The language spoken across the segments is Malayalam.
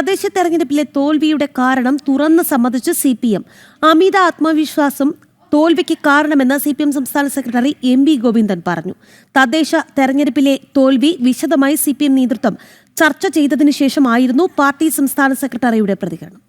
തദ്ദേശ തെരഞ്ഞെടുപ്പിലെ തോൽവിയുടെ കാരണം തുറന്ന് സമ്മതിച്ച് സി പി എം അമിത ആത്മവിശ്വാസം തോൽവിക്ക് കാരണമെന്ന് സി പി എം സംസ്ഥാന സെക്രട്ടറി എം വി ഗോവിന്ദൻ പറഞ്ഞു. തദ്ദേശ തെരഞ്ഞെടുപ്പിലെ തോൽവി വിശദമായി സി പി എം നേതൃത്വം ചർച്ച ചെയ്തതിനു ശേഷമായിരുന്നു പാർട്ടി സംസ്ഥാന സെക്രട്ടറിയുടെ പ്രതികരണം.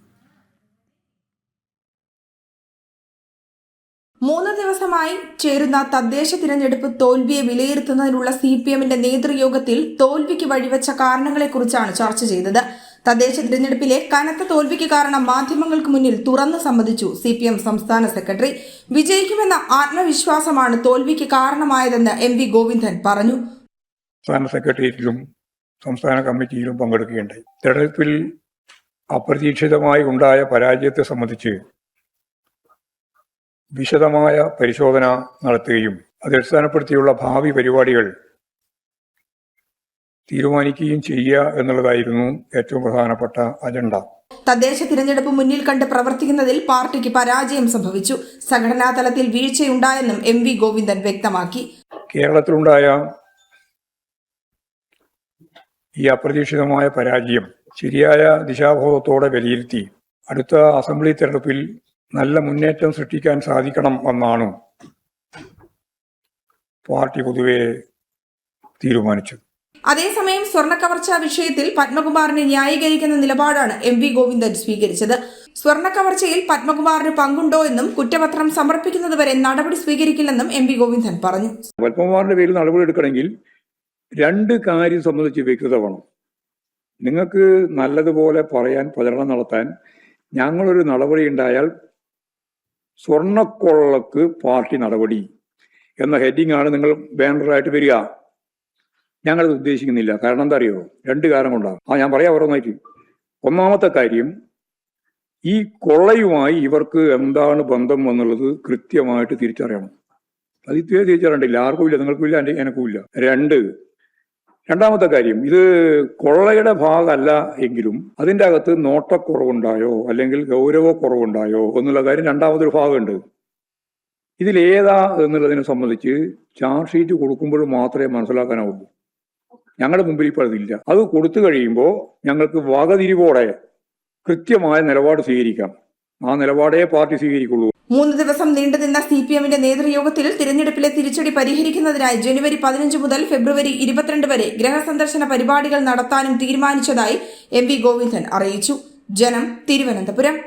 മൂന്ന് ദിവസമായി ചേരുന്ന തദ്ദേശ തിരഞ്ഞെടുപ്പ് തോൽവിയെ വിലയിരുത്തുന്നതിനുള്ള സി പി എമ്മിന്റെ നേതൃയോഗത്തിൽ തോൽവിക്ക് വഴിവെച്ച കാരണങ്ങളെക്കുറിച്ചാണ് ചർച്ച ചെയ്തത്. തദ്ദേശ തിരഞ്ഞെടുപ്പിലെ കനത്ത തോൽവിക്ക് കാരണം മാധ്യമങ്ങൾക്ക് മുന്നിൽ തുറന്നു സമ്മതിച്ചു സി പി എം സംസ്ഥാന സെക്രട്ടറി. വിജയിക്കുമെന്ന ആത്മവിശ്വാസമാണ് തോൽവിക്ക് കാരണമായതെന്ന് എം വി ഗോവിന്ദൻ പറഞ്ഞു. സംസ്ഥാന സെക്രട്ടേറിയറ്റിലും സംസ്ഥാന കമ്മിറ്റിയിലും പങ്കെടുക്കുകയുണ്ടായി. തെരഞ്ഞെടുപ്പിൽ അപ്രതീക്ഷിതമായി ഉണ്ടായ പരാജയത്തെ സംബന്ധിച്ച് വിശദമായ പരിശോധന നടത്തുകയും അത് ഭാവി പരിപാടികൾ തീരുമാനിക്കുകയും ചെയ്യുക എന്നുള്ളതായിരുന്നു ഏറ്റവും പ്രധാനപ്പെട്ട അജണ്ട. തദ്ദേശ തിരഞ്ഞെടുപ്പ് മുന്നിൽ കണ്ട് പ്രവർത്തിക്കുന്നതിൽ പാർട്ടിക്ക് പരാജയം സംഭവിച്ചു. സംഘടനാ തലത്തിൽ വീഴ്ചയുണ്ടായെന്നും എം വി ഗോവിന്ദൻ വ്യക്തമാക്കി. കേരളത്തിലുണ്ടായ ഈ അപ്രതീക്ഷിതമായ പരാജയം ശരിയായ ദിശാബോധത്തോടെ വിലയിരുത്തി അടുത്ത അസംബ്ലി തെരഞ്ഞെടുപ്പിൽ നല്ല മുന്നേറ്റം സൃഷ്ടിക്കാൻ സാധിക്കണം എന്നാണ് പാർട്ടി പൊതുവെ തീരുമാനിച്ചത്. അതേസമയം സ്വർണ കവർച്ചാ വിഷയത്തിൽ പത്മകുമാറിനെ ന്യായീകരിക്കുന്ന നിലപാടാണ് എം വി ഗോവിന്ദൻ സ്വീകരിച്ചത്. സ്വർണ കവർച്ചയിൽ പത്മകുമാറിന് പങ്കുണ്ടോ എന്നും കുറ്റപത്രം സമർപ്പിക്കുന്നതുവരെ നടപടി സ്വീകരിക്കില്ലെന്നും എം വി ഗോവിന്ദൻ പറഞ്ഞു. പത്മകുമാറിന്റെ പേരിൽ നടപടി എടുക്കണമെങ്കിൽ രണ്ട് കാര്യം സംബന്ധിച്ച് വ്യക്തത വേണം. നിങ്ങൾക്ക് നല്ലതുപോലെ പറയാൻ പ്രചരണം നടത്താൻ ഞങ്ങളൊരു നടപടി ഉണ്ടായാൽ സ്വർണക്കൊള്ളക്ക് പാർട്ടി നടപടി എന്ന ഹെഡിങ് ആണ് നിങ്ങൾ ബാനറായിട്ട് വരിക. ഞങ്ങളത് ഉദ്ദേശിക്കുന്നില്ല. കാരണം എന്താ അറിയോ രണ്ട് കാരണം കൊണ്ടാണ്. ആ ഞാൻ പറയാം ഓരോന്നായിട്ട്. ഒന്നാമത്തെ കാര്യം ഈ കൊള്ളയുമായി ഇവർക്ക് എന്താണ് ബന്ധം എന്നുള്ളത് കൃത്യമായിട്ട് തിരിച്ചറിയണം. അത് ഇതുവരെ തിരിച്ചറിയണ്ടില്ല ആർക്കും ഇല്ല നിങ്ങൾക്കും ഇല്ല എന്റെ എനക്കും ഇല്ല. രണ്ട് രണ്ടാമത്തെ കാര്യം ഇത് കൊള്ളയുടെ ഭാഗമല്ല എങ്കിലും അതിന്റെ അകത്ത് നോട്ടക്കുറവുണ്ടായോ? അല്ലെങ്കിൽ ഗൗരവക്കുറവുണ്ടായോ? എന്നുള്ള കാര്യം രണ്ടാമതൊരു ഭാഗമുണ്ട്. ഇതിലേതാ എന്നുള്ളതിനെ സംബന്ധിച്ച് ചാർജ് ഷീറ്റ് കൊടുക്കുമ്പോൾ മാത്രമേ മനസ്സിലാക്കാനാവുള്ളൂ. ഞങ്ങളുടെ മുമ്പിൽ ഇപ്പോൾ അതില്ല. അത് കൊടുത്തു കഴിയുമ്പോൾ ഞങ്ങൾക്ക് വകതിരിവോടെ കൃത്യമായ നിലപാട് സ്വീകരിക്കാം. ആ നിലപാടേ പാർട്ടി സ്വീകരിക്കുള്ളൂ. മൂന്ന് ദിവസം നീണ്ടുനിന്ന സി പി എമ്മിന്റെ നേതൃയോഗത്തിൽ തിരഞ്ഞെടുപ്പിലെ തിരിച്ചടി പരിഹരിക്കുന്നതിനായി ജനുവരി പതിനഞ്ച് മുതൽ ഫെബ്രുവരി ഇരുപത്തിരണ്ട് വരെ ഗ്രഹസന്ദർശന പരിപാടികൾ നടത്താനും തീരുമാനിച്ചതായി എം വി ഗോവിന്ദൻ അറിയിച്ചു. ജനം തിരുവനന്തപുരം.